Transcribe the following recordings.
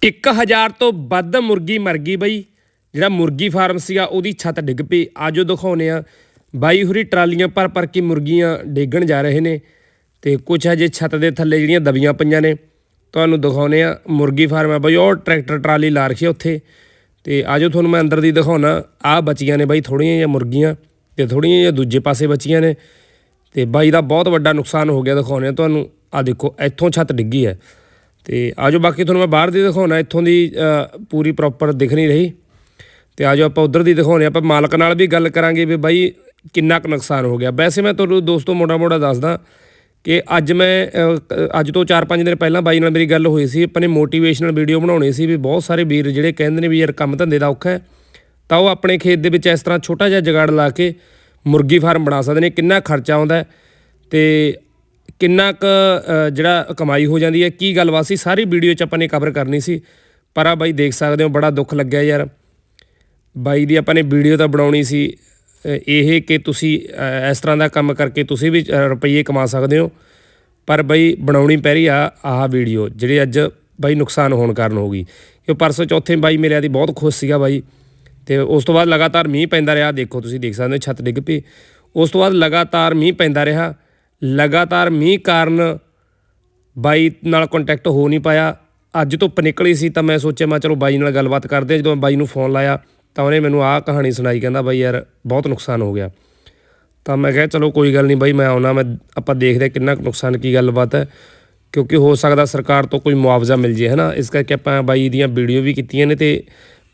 1000 ਤੋਂ ਵੱਧ ਮੁਰਗੀ ਮਰ ਗਈ ਬਈ। ਜਿਹੜਾ ਮੁਰਗੀ ਫਾਰਮ ਸੀਗਾ, ਉਹਦੀ ਛੱਤ ਡਿੱਗ ਪਈ। ਆਜੋ ਦਿਖਾਉਨੇ ਆ ਬਾਈ ਹੁਰੀ ਟਰਾਲੀਆਂ ਭਰ ਭਰ ਕੇ ਮੁਰਗੀਆਂ ਡੇਗਣ ਜਾ ਰਹੇ ਨੇ ਤੇ ਕੁਝ ਹਜੇ ਛੱਤ ਦੇ ਥੱਲੇ ਜਿਹੜੀਆਂ ਦਬੀਆਂ ਪਈਆਂ ਨੇ, ਤੁਹਾਨੂੰ ਦਿਖਾਉਨੇ ਆ ਮੁਰਗੀ ਫਾਰਮ ਆ ਬਈ, ਉਹ ਟਰੈਕਟਰ ਟਰਾਲੀ ਲਾ ਰੱਖੀ ਆ ਉੱਥੇ। ਤੇ ਆਜੋ ਤੁਹਾਨੂੰ ਮੈਂ ਅੰਦਰ ਦੀ ਦਿਖਾਉਣਾ। ਆ ਬਚੀਆਂ ਨੇ ਬਾਈ ਥੋੜੀਆਂ ਜਿਹੀਆਂ ਮੁਰਗੀਆਂ ਤੇ ਥੋੜੀਆਂ ਜਿਹੀਆਂ ਦੂਜੇ ਪਾਸੇ ਬਚੀਆਂ ਨੇ। ਤੇ ਬਾਈ ਦਾ ਬਹੁਤ ਵੱਡਾ ਨੁਕਸਾਨ ਹੋ ਗਿਆ ਦਿਖਾਉਣੇ ਆ ਤੁਹਾਨੂੰ। ਆ ਦੇਖੋ, ਇੱਥੋਂ ਛੱਤ ਡਿੱਗੀ ਹੈ। ਤੇ ਆਜੋ ਬਾਕੀ ਤੁਹਾਨੂੰ ਮੈਂ ਬਾਹਰ ਦੀ ਦਿਖਾਉਣਾ, ਇੱਥੋਂ ਦੀ ਪੂਰੀ ਪ੍ਰੋਪਰ ਦਿਖ ਨਹੀਂ ਰਹੀ। ਤੇ ਆਜੋ ਆਪਾਂ ਉਧਰ ਦੀ ਦਿਖਾਉਣੇ, ਆਪਾਂ ਮਾਲਕ ਨਾਲ ਵੀ ਗੱਲ ਕਰਾਂਗੇ ਵੀ ਬਾਈ ਕਿੰਨਾ ਕੁ ਨੁਕਸਾਨ ਹੋ ਗਿਆ। ਵੈਸੇ ਮੈਂ ਤੁਹਾਨੂੰ ਦੋਸਤੋ ਮੋਟਾ ਮੋਟਾ ਦੱਸਦਾ ਕਿ ਅੱਜ ਮੈਂ ਅੱਜ ਤੋਂ 4-5 ਦਿਨ ਪਹਿਲਾਂ ਬਾਈ ਨਾਲ ਮੇਰੀ ਗੱਲ ਹੋਈ ਸੀ, ਆਪਾਂ ਨੇ ਮੋਟੀਵੇਸ਼ਨਲ ਵੀਡੀਓ ਬਣਾਉਣੀ ਸੀ ਵੀ ਬਹੁਤ ਸਾਰੇ ਵੀਰ ਜਿਹੜੇ ਕਹਿੰਦੇ ਨੇ ਵੀ ਯਾਰ ਕੰਮ ਧੰਦੇ ਦਾ ਔਖਾ ਹੈ, ਤਾਂ ਉਹ ਆਪਣੇ ਖੇਤ ਦੇ ਵਿੱਚ ਇਸ ਤਰ੍ਹਾਂ ਛੋਟਾ ਜਿਹਾ ਜਗਾੜ ਲਾ ਕੇ ਮੁਰਗੀ ਫਾਰਮ ਬਣਾ ਸਕਦੇ ਨੇ, ਕਿੰਨਾ ਖਰਚਾ ਆਉਂਦਾ ਹੈ। ਤੇ ਕਿੰਨਾ ਕੁ ਜਿਹੜਾ ਕਮਾਈ ਹੋ ਜਾਂਦੀ ਹੈ ਕੀ ਗੱਲਬਾਤ ਸੀ? ਸਾਰੀ ਵੀਡੀਓ 'ਚ ਆਪਾਂ ਨੇ ਕਵਰ ਕਰਨੀ ਸੀ। ਪਰ ਆ ਬਾਈ ਦੇਖ ਸਕਦੇ ਹੋ ਬੜਾ ਦੁੱਖ ਲੱਗਿਆ ਯਾਰ। ਬਾਈ ਦੀ ਆਪਾਂ ਨੇ ਵੀਡੀਓ ਤਾਂ ਬਣਾਉਣੀ ਸੀ। ਇਹ ਕਿ ਤੁਸੀਂ ਇਸ ਤਰ੍ਹਾਂ ਦਾ ਕੰਮ ਕਰਕੇ ਤੁਸੀਂ ਵੀ ਅ, ਰੁਪਈਏ ਕਮਾ ਸਕਦੇ ਹੋ। ਪਰ ਬਈ ਬਣਾਉਣੀ ਪੈ ਰਹੀ ਆ ਆਹ ਵੀਡੀਓ ਜਿਹੜੀ ਅੱਜ ਬਾਈ ਨੁਕਸਾਨ ਹੋਣ ਕਾਰਨ ਹੋ ਗਈ। ਕਿ ਪਰਸੋਂ ਚੌਥੇ ਬਾਈ ਮੇਰੇ ਦੀ ਬਹੁਤ ਖੁਸ਼ ਸੀਗਾ ਬਾਈ। ਤੇ ਉਸ ਤੋਂ ਬਾਅਦ ਲਗਾਤਾਰ ਮੀਂਹ ਪੈਂਦਾ ਰਿਹਾ। ਦੇਖੋ ਤੁਸੀਂ ਦੇਖ ਸਕਦੇ ਹੋ ਛੱਤ ਡਿੱਗ ਪਈ। ਉਸ ਤੋਂ ਬਾਅਦ ਲਗਾਤਾਰ ਮੀਂਹ ਪੈਂਦਾ ਰਿਹਾ। ਲਗਾਤਾਰ ਮੀਂਹ ਕਾਰਨ ਬਾਈ ਨਾਲ ਕੰਟੈਕਟ ਹੋ ਨਹੀਂ ਪਾਇਆ। ਅੱਜ ਧੁੱਪ ਨਿਕਲੀ ਸੀ ਤਾਂ ਮੈਂ ਸੋਚਿਆ, ਮੈਂ ਚਲੋ ਬਾਈ ਨਾਲ ਗੱਲਬਾਤ ਕਰਦੇ ਹਾਂ। ਜਦੋਂ ਮੈਂ ਬਾਈ ਨੂੰ ਫੋਨ ਲਾਇਆ ਤਾਂ ਉਹਨੇ ਮੈਨੂੰ ਆਹ ਕਹਾਣੀ ਸੁਣਾਈ, ਕਹਿੰਦਾ ਬਾਈ ਯਾਰ ਬਹੁਤ ਨੁਕਸਾਨ ਹੋ ਗਿਆ। ਤਾਂ ਮੈਂ ਕਿਹਾ ਚਲੋ ਕੋਈ ਗੱਲ ਨਹੀਂ ਬਾਈ, ਮੈਂ ਆਉਣਾ, ਮੈਂ ਆਪਾਂ ਦੇਖਦੇ ਹਾਂ ਕਿੰਨਾ ਕੁ ਨੁਕਸਾਨ ਕੀ ਗੱਲਬਾਤ ਹੈ। ਕਿਉਂਕਿ ਹੋ ਸਕਦਾ ਸਰਕਾਰ ਤੋਂ ਕੋਈ ਮੁਆਵਜ਼ਾ ਮਿਲ ਜੇ, ਹਨਾ। ਇਸ ਕਰਕੇ ਆਪਾਂ ਬਾਈ ਦੀਆਂ ਵੀਡੀਓ ਵੀ ਕੀਤੀਆਂ ਨੇ ਤੇ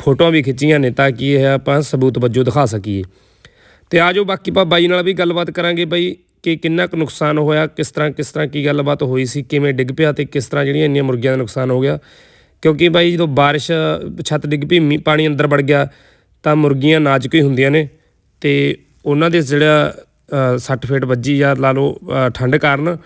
ਫੋਟੋਆਂ ਵੀ ਖਿੱਚੀਆਂ ਨੇ ਤਾਂ ਕਿ ਇਹ ਆਪਾਂ ਸਬੂਤ ਵਜੋਂ ਦਿਖਾ ਸਕੀਏ। ਤੇ ਆਜੋ ਬਾਕੀ ਆਪਾਂ ਬਾਈ ਨਾਲ ਵੀ ਗੱਲਬਾਤ ਕਰਾਂਗੇ ਬਾਈ। ਕਿ ਕਿੰਨਾ ਕੁ ਨੁਕਸਾਨ ਹੋਇਆ ਕਿਸ ਤਰ੍ਹਾਂ ਕਿਸ ਤਰ੍ਹਾਂ ਕੀ ਗੱਲਬਾਤ ਹੋਈ ਸੀ ਕਿਵੇਂ ਡਿੱਗ ਪਿਆ ਤੇ ਕਿਸ ਤਰ੍ਹਾਂ ਜਿਹੜੀਆਂ ਇੰਨੀਆਂ ਮੁਰਗੀਆਂ ਦਾ ਨੁਕਸਾਨ ਹੋ ਗਿਆ। ਕਿਉਂਕਿ ਬਾਈ ਜਦੋਂ ਬਾਰਿਸ਼ ਛੱਤ ਡਿੱਗ ਪਈ ਮੀਂਹ ਪਾਣੀ ਅੰਦਰ ਵੜ ਗਿਆ ਤਾਂ ਮੁਰਗੀਆਂ ਨਾਜ਼ੁਕ ਹੀ ਹੁੰਦੀਆਂ ਨੇ ਤੇ ਉਹਨਾਂ ਦੇ ਜਿਹੜਾ ਸੱਟ ਫੇਟ ਵੱਜੀ ਜਾਂ ਲਾ ਲਓ ਠੰਡ ਕਾਰਨ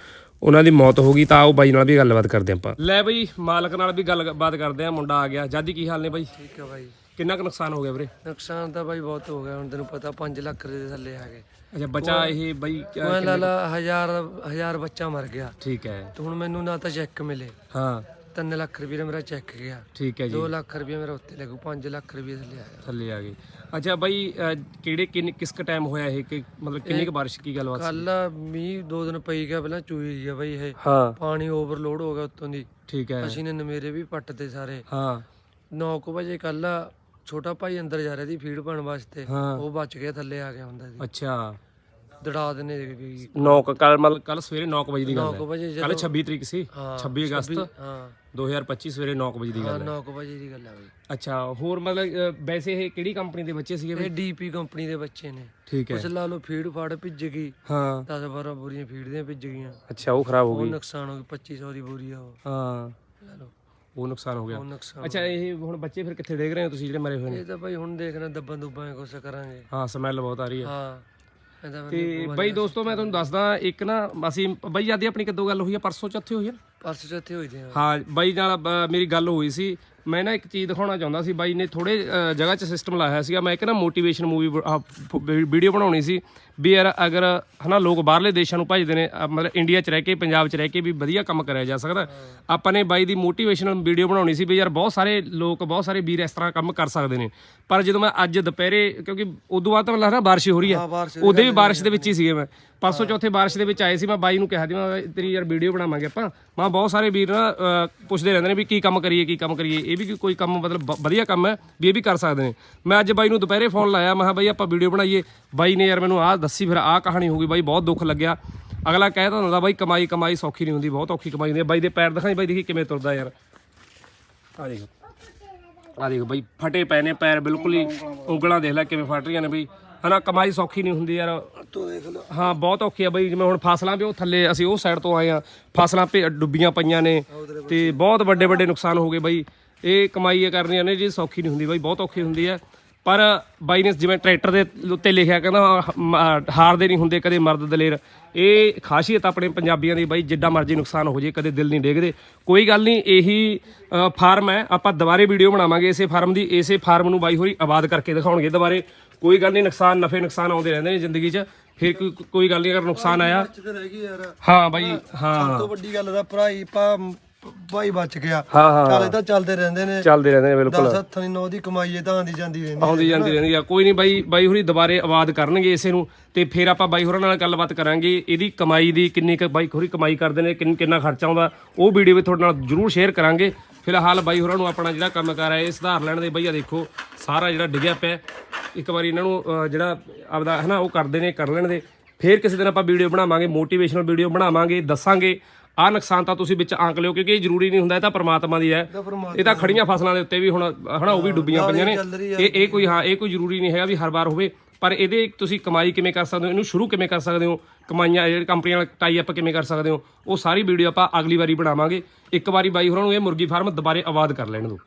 ਉਹਨਾਂ ਦੀ ਮੌਤ ਹੋ ਗਈ ਤਾਂ ਆਓ ਬਾਈ ਨਾਲ ਵੀ ਗੱਲਬਾਤ ਕਰਦੇ ਆਪਾਂ। ਲੈ ਬਾਈ ਮਾਲਕ ਨਾਲ ਵੀ ਗੱਲਬਾਤ ਕਰਦੇ ਆ ਮੁੰਡਾ ਆ ਗਿਆ। ਜਾਦੀ ਕੀ ਹਾਲ ਨੇ ਬਾਈ? ਠੀਕ ਹੈ ਬਾਈ। ਕਿੰਨਾ ਕੁ ਨੁਕਸਾਨ ਹੋ ਗਿਆ ਵੀਰੇ? ਨੁਕਸਾਨ ਤਾਂ ਬਾਈ ਬਹੁਤ ਹੋ ਗਿਆ ਹੁਣ ਤੈਨੂੰ ਪਤਾ 5 ਲੱਖ ਦੇ ਥੱਲੇ ਆ ਗਏ ਅੱਛਾ ਬਚਾ ਇਹ ਬਾਈ ਕਿਆ- ਮੈਂ ਲਾ ਲਾ ਹਜ਼ਾਰ ਹਜ਼ਾਰ ਬੱਚਾ ਮਰ ਗਿਆ। ਠੀਕ ਹੈ। ਤੇ ਹੁਣ ਮੈਨੂੰ ਨਾ ਤਾਂ ਚੈੱਕ ਮਿਲੇ। ਹਾਂ। 3 ਲੱਖ ਰੁਪਏ ਦਾ ਮੇਰਾ ਚੈੱਕ ਗਿਆ। ਠੀਕ ਹੈ ਜੀ। 2 ਲੱਖ ਰੁਪਏ ਮੇਰਾ ਉੱਤੇ ਲੱਗੂ 5 ਲੱਖ ਰੁਪਏ ਥੱਲੇ ਆਇਆ ਥੱਲੇ ਆ ਗਏ। ਅੱਛਾ ਬਾਈ ਅਹ, ਕਿਹੜੇ ਕਿੰਨ ਕਿਸ ਕ ਟਾਈਮ ਹੋਇਆ ਇਹ? ਕਿ ਮਤਲਬ ਕਿੰਨੀ ਕੁ ਬਾਰਿਸ਼ ਕੀ ਗੱਲਬਾਤ ਸੀ? ਕੱਲ ਮੀਂਹ ਦੋ ਦਿਨ ਪਈ ਗਿਆ ਪਹਿਲਾਂ ਚੂਈ ਗਿਆ ਬਾਈ ਇਹ। ਹਾਂ। ਪਾਣੀ ਓਵਰਲੋਡ ਹੋ ਗਿਆ ਉੱਤੋਂ ਦੀ। ਠੀਕ ਹੈ। ਅਸੀਂ ਨੇ ਨਮੇਰੇ ਵੀ ਪੱਟਦੇ ਸਾਰੇ। ਹਾਂ। 9 ਵਜੇ ਕੱਲ ਛੋਟਾ ਭਾਈ ਅੰਦਰ ਜਾ ਰਿਹਾ ਸੀ ਫੀਡ ਪਾਣ ਵਾਸਤੇ ਹਾਂ। ਉਹ ਬਚ ਗਿਆ ਥੱਲੇ ਆ ਗਿਆ ਹੁੰਦਾ ਸੀ। ਅੱਛਾ। ਦੜਾ ਦਿੰਦੇ ਗਈ 9 ਕੱਲ ਮਤਲਬ ਕੱਲ ਸਵੇਰੇ 9 ਵਜੇ ਦੀ ਗੱਲ 9 ਹੈ। ਵਜੇ ਕੱਲ ਜਦੋਂ 26 ਤਰੀਕ ਸੀ ਹਾਂ 26 ਅਗਸਤ। ਹਾਂ। 2025 ਸਵੇਰੇ 9 ਵਜੇ ਦੀ ਹਾਂ ਗੱਲ ਹੈ 9 ਵਜੇ ਦੀ ਗੱਲ ਆ ਬਈ। ਅੱਛਾ ਹੋਰ ਮਤਲਬ ਵੈਸੇ ਇਹ ਕਿਹੜੀ ਕੰਪਨੀ ਦੇ ਬੱਚੇ ਸੀਗੇ ਇਹ ਬਈ ਡੀਪੀ ਕੰਪਨੀ ਦੇ ਬੱਚੇ ਨੇ। ਠੀਕ ਹੈ। ਉਸ ਲਾ ਲਓ ਫੀਡ ਫਾੜ ਭਿੱਜ ਗਈ। ਹਾਂ। 10 12 ਬੋਰੀਆਂ ਫੀਡ ਦੀਆਂ ਭਿੱਜ ਗਈਆਂ। ਅੱਛਾ ਉਹ ਖਰਾਬ ਹੋ ਉਹ ਗਈ। ਨੁਕਸਾਨ ਹੋ ਗਿਆ 2500 ਦੀ ਬੋਰੀ ਆ ਉਹ। ਹਾਂ। ਲਾ ਲਓ। ਉਹ ਨੁਕਸਾਨ ਹੋ ਗਿਆ। ਉਹ ਨੁਕਸਾਨ ਅੱਛਾ ਇਹ ਹੁਣ ਬੱਚੇ ਫਿਰ ਕਿੱਥੇ ਡੇਗ ਰਹੇ ਹੋ ਤੁਸੀਂ ਜਿਹੜੇ ਮਰੇ ਹੋਏ ਨੇ? ਇਹ ਤਾਂ ਭਾਈ ਹੁਣ ਦੇਖਣਾ ਦੱਬਾਂ ਦੁੱਬਾਂ ਕੁਛ ਕਰਾਂਗੇ। ਹਾਂ ਸਮੈਲ ਬਹੁਤ ਆ ਰਹੀ ਹੈ। ਹਾਂ ਇਹਦਾ ਤੇ ਬਈ ਦੋਸਤੋ ਮੈਂ ਤੁਹਾਨੂੰ ਦੱਸਦਾ ਇੱਕ ਨਾ ਅਸੀਂ ਬਈ ਆਦੀ ਆਪਣੀ ਕਦੋਂ ਗੱਲ ਹੋਈ ਆ? ਪਰਸੋਂ ਚੌਥੇ ਹੋਈ ਆ ਨਾ? ਪਰਸ ਚੱਥੇ ਹੋਈ ਦੇ ਹਾਂ ਬਾਈ ਨਾਲ ਅ, ਮੇਰੀ ਗੱਲ ਹੋਈ ਸੀ। ਮੈਂ ਨਾ ਇੱਕ ਚੀਜ਼ ਦਿਖਾਉਣਾ ਚਾਹੁੰਦਾ ਸੀ। ਬਾਈ ਨੇ ਥੋੜੇ ਜਗ੍ਹਾ 'ਚ ਸਿਸਟਮ ਲਾਇਆ ਸੀਗਾ। ਮੈਂ ਇੱਕ ਨਾ ਮੋਟੀਵੇਸ਼ਨ ਮੂਵੀ ਵੀਡੀਓ ਬਣਾਉਣੀ ਸੀ। ਵੀ ਯਾਰ ਅਗਰ ਹਨਾ ਲੋਕ ਬਾਹਰਲੇ ਦੇਸ਼ਾਂ ਨੂੰ ਭਜਦੇ ਨੇ ਅ, ਮਤਲਬ ਇੰਡੀਆ 'ਚ ਰਹਿ ਕੇ ਪੰਜਾਬ 'ਚ ਰਹਿ ਕੇ ਵੀ ਵਧੀਆ ਕੰਮ ਕਰਿਆ ਜਾ ਸਕਦਾ। ਆਪਾਂ ਨੇ ਬਾਈ ਦੀ ਮੋਟੀਵੇਸ਼ਨਲ ਵੀਡੀਓ ਬਣਾਉਣੀ ਸੀ ਵੀ ਯਾਰ ਬਹੁਤ ਸਾਰੇ ਲੋਕ ਬਹੁਤ ਸਾਰੇ ਵੀਰ ਇਸ ਤਰ੍ਹਾਂ ਕੰਮ ਕਰ ਸਕਦੇ ਨੇ। ਪਰ ਜਦੋਂ ਮੈਂ ਅੱਜ ਦੁਪਹਿਰੇ ਕਿਉਂਕਿ ਉਦੋਂ ਬਾਅਦ ਤਾਂ ਮੈਨੂੰ ਲੱਗਦਾ ਬਾਰਿਸ਼ ਹੋ ਰਹੀ ਹਾਂ, ਬਾਰਿਸ਼ ਦੀ ਉਹਦੇ ਵੀ ਬਾਰਿਸ਼ ਦੇ ਵਿੱਚ ਹੀ ਸੀਗੇ ਮੈਂ। ਪਰਸੋਂ ਚੌਥੇ ਬਾਰਿਸ਼ ਦੇ ਵਿੱਚ ਆਏ ਸੀ। ਮੈਂ ਬਾਈ ਨੂੰ ਕਿਹਾ ਸੀ ਮੈਂ ਤੇਰੀ ਯਾਰ ਵੀਡੀਓ ਬਣਾਵਾਂਗੇ ਆਪਾਂ। ਮੈਂ ਬਹੁਤ ਸਾਰੇ ਵੀਰ ਨਾ ਅਹ, ਪੁੱਛਦੇ ਰਹਿੰਦੇ ਨੇ ਵੀ ਕੀ ਕੰਮ ਕਰੀਏ ਕੀ ਕੰਮ ਕਰੀਏ। ਇਹ ਵੀ ਕੋਈ ਕੰਮ ਮਤਲਬ ਬ- ਵਧੀਆ ਕੰਮ ਹੈ ਵੀ ਇਹ ਵੀ ਕਰ ਸਕਦੇ ਨੇ। ਮੈਂ ਅੱਜ ਬਾਈ ਨੂੰ ਦੁਪਹਿਰੇ ਫੋਨ ਲਾਇਆ ਮੈਂ ਕਿਹਾ ਬਾਈ ਆਪਾਂ ਵੀਡੀਓ ਬਣਾਈਏ। ਬਾਈ ਨੇ ਯਾਰ ਮੈਨੂੰ ਆਹ ਦੱਸੀ ਫਿਰ ਆਹ ਕਹਾਣੀ ਹੋ ਗਈ। ਬਾਈ ਬਹੁਤ ਦੁੱਖ ਲੱਗਿਆ। ਅਗਲਾ ਕਹਿ ਤਾਂ ਹੁੰਦਾ ਬਾਈ ਕਮਾਈ ਕਮਾਈ ਸੌਖੀ ਨਹੀਂ ਹੁੰਦੀ ਬਹੁਤ ਔਖੀ ਕਮਾਈ ਹੁੰਦੀ ਹੈ। ਬਾਈ ਦੇ ਪੈਰ ਦਿਖਾਈ ਬਾਈ ਦੇਖੀ ਕਿਵੇਂ ਤੁਰਦਾ ਯਾਰ। ਆ ਦੇਖੋ। ਆ ਦੇਖੋ ਬਈ ਫਟੇ ਪਏ ਨੇ ਪੈਰ ਬਿਲਕੁਲ ਹੀ ਉਂਗਲਾਂ ਦੇਖ ਲੈ ਕਿਵੇਂ ਫਟ ਰਹੀਆਂ ਨੇ ਬਈ। ਹਨਾ ਕਮਾਈ ਸੌਖੀ ਨਹੀਂ ਹੁੰਦੀ ਯਾਰ। ਤੂੰ ਦੇਖ ਲਓ ਹਾਂ ਬਹੁਤ ਔਖੀ ਆ ਬਈ ਜਿਵੇਂ ਹੁਣ ਫਸਲਾਂ ਵੀ ਉਹ ਥੱਲੇ ਅਸੀਂ ਉਹ ਸਾਈਡ ਤੋਂ ਆਏ ਆ। ਫਸਲਾਂ ਭੇ ਡੁੱਬੀਆਂ ਪਈਆਂ ਨੇ ਤੇ ਬਹੁਤ ਵੱਡੇ ਵੱਡੇ ਨੁਕਸਾਨ ਹੋ ਗਏ ਬਈ। ਇਹ ਕਮਾਈ ਇਹ ਕਰਨੀਆਂ ਨੇ ਜੀ ਸੌਖੀ ਨਹੀਂ ਹੁੰਦੀ ਬਈ ਬਹੁਤ ਔਖੀ ਹੁੰਦੀ ਹੈ ਪਰ ਬਾਈ ਨੇ ਜਿਵੇਂ ਟਰੈਕਟਰ ਦੇ ਉੱਤੇ ਲਿਖਿਆ ਕਹਿੰਦਾ ਹਾਰਦੇ ਨਹੀਂ ਹੁੰਦੇ ਕਦੇ ਮਰਦ ਦਲੇਰ। ਇਹ ਖਾਸੀਅਤ ਆਪਣੇ ਪੰਜਾਬੀਆਂ ਦੀ ਬਾਈ ਜਿੱਡਾ ਮਰਜ਼ੀ ਨੁਕਸਾਨ ਹੋ ਜੇ ਕਦੇ ਦਿਲ ਨਹੀਂ ਡੇਗਦੇ। ਕੋਈ ਗੱਲ ਨਹੀਂ ਇਹੀ ਫਾਰਮ ਹੈ। ਆਪਾਂ ਦੁਬਾਰੇ ਵੀਡੀਓ ਬਣਾਵਾਂਗੇ ਇਸੇ ਫਾਰਮ ਦੀ ਇਸੇ ਫਾਰਮ ਨੂੰ ਬਾਈ ਹੋਰੀ ਆਬਾਦ ਕਰਕੇ ਦਿਖਾਉਣਗੇ ਦੁਬਾਰੇ। ਕੋਈ ਗੱਲ ਨਹੀਂ ਨੁਕਸਾਨ ਨਫੇ ਨੁਕਸਾਨ ਆਉਂਦੇ ਰਹਿੰਦੇ ਨੇ ਜ਼ਿੰਦਗੀ 'ਚ। ਫਿਰ ਕੋਈ ਕੋਈ ਗੱਲ ਨਹੀਂ ਅਗਰ ਨੁਕਸਾਨ ਆਇਆ। ਤੇ ਰਹਿ ਗਈ ਯਾਰ। ਹਾਂ ਬਾਈ ਹਾਂ। ਤੋਂ ਵੱਡੀ ਗੱਲ ਦਾ ਭਰਾ ਹੀ ਪਾ ਭਾਈ ਬਚ ਗਿਆ। ਹਾਂ ਹਾਂ। ਚੱਲ ਇਹ ਤਾਂ ਚੱਲਦੇ ਰਹਿੰਦੇ ਨੇ। ਚੱਲਦੇ ਰਹਿੰਦੇ ਨੇ ਬਿਲਕੁਲ। ਦਸ ਹੱਥਾਂ ਦੀ ਨੌ ਦੀ ਕਮਾਈ ਇਹ ਤਾਂ ਆਂਦੀ ਜਾਂਦੀ ਰਹਿੰਦੀ ਆਉਂਦੀ ਜਾਂਦੀ ਰਹਿੰਦੀ ਆ। ਕੋਈ ਨਹੀਂ ਬਾਈ ਬਾਈ ਹੋਰੀ ਦੁਬਾਰੇ ਆਵਾਜ਼ ਕਰਨਗੇ ਇਸੇ ਨੂੰ ਤੇ ਫਿਰ ਆਪਾਂ ਬਾਈ ਹੋਰਾਂ ਨਾਲ ਗੱਲਬਾਤ ਕਰਾਂਗੇ। ਇਹਦੀ ਕਮਾਈ ਦੀ ਕਿੰਨੀ ਕੁ ਬਾਈ ਹੋਰੀ ਕਮਾਈ ਕਰਦੇ ਨੇ ਕਿੰਨ- ਕਿੰਨਾ ਖਰਚਾ ਆਉਂਦਾ। ਉਹ ਵੀਡੀਓ ਵੀ ਤੁਹਾਡੇ ਨਾਲ ਜਰੂਰ ਸ਼ੇਅਰ ਕਰਾਂਗੇ। ਫਿਲਹਾਲ ਬਾਈ ਹੋਰਾਂ ਨੂੰ ਆਪਣਾ ਜਿਹੜਾ ਕੰਮ ਕਰ ਹੈ ਇਹ ਸੁਧਾਰ ਲੈਣ ਦੇ ਬਈ ਆ ਦੇਖੋ ਸਾਰਾ ਜਿਹੜਾ ਡਿੱਗਿਆ ਪਿਆ। ਇੱਕ ਵਾਰੀ ਇਹਨਾਂ ਨੂੰ ਜਿਹੜਾ ਆਪਦਾ ਹਨਾ ਉਹ ਕਰਦੇ ਨੇ ਕਰ ਲੈਣ ਦੇ। ਫਿਰ ਕਿਸੇ ਦਿਨ ਆਪਾਂ ਵੀਡੀਓ ਬਣਾਵਾਂਗੇ ਮੋਟੀਵੇਸ਼ਨਲ ਵੀਡੀਓ ਬਣਾਵਾਂਗੇ ਦੱਸਾਂਗੇ। ਆ ਨੁਕਸਾਨ ਤਾਂ ਤੁਸੀਂ ਵਿੱਚ ਆਂਕ ਲਿਓ ਕਿਉਂਕਿ ਇਹ ਜ਼ਰੂਰੀ ਨਹੀਂ ਹੁੰਦਾ ਇਹ ਤਾਂ ਪ੍ਰਮਾਤਮਾ ਦੀ ਹੈ। ਇਹ ਤਾਂ ਖੜੀਆਂ ਫਸਲਾਂ ਦੇ ਉੱਤੇ ਵੀ ਹੁਣ ਹਨਾ ਉਹ ਵੀ ਡੁੱਬੀਆਂ ਪਈਆਂ ਨੇ। ਇਹ ਇਹ ਕੋਈ ਹਾਂ ਇਹ ਕੋਈ ਜ਼ਰੂਰੀ ਨਹੀਂ ਹੈਗਾ ਵੀ ਹਰ ਵਾਰ ਹੋਵੇ ਪਰ ਇਹਦੇ ਤੁਸੀਂ ਕਮਾਈ ਕਿਵੇਂ ਕਰ ਸਕਦੇ ਹੋ? ਇਹਨੂੰ ਸ਼ੁਰੂ ਕਿਵੇਂ ਕਰ ਸਕਦੇ ਹੋ? ਕਮਾਈਆਂ ਜਿਹੜੀ ਕੰਪਨੀਆਂ ਨਾਲ ਟਾਈ ਅਪ ਕਿਵੇਂ ਕਰ ਸਕਦੇ ਹੋ? ਉਹ ਸਾਰੀ ਵੀਡੀਓ ਆਪਾਂ ਅਗਲੀ ਵਾਰੀ ਬਣਾਵਾਂਗੇ। ਇੱਕ ਵਾਰੀ ਬਾਈ ਹੋਰਾਂ ਨੂੰ ਇਹ ਮੁਰਗੀ ਫਾਰਮ ਦੁਬਾਰੇ ਆਬਾਦ ਕਰ ਲੈਣ ਦਿਓ।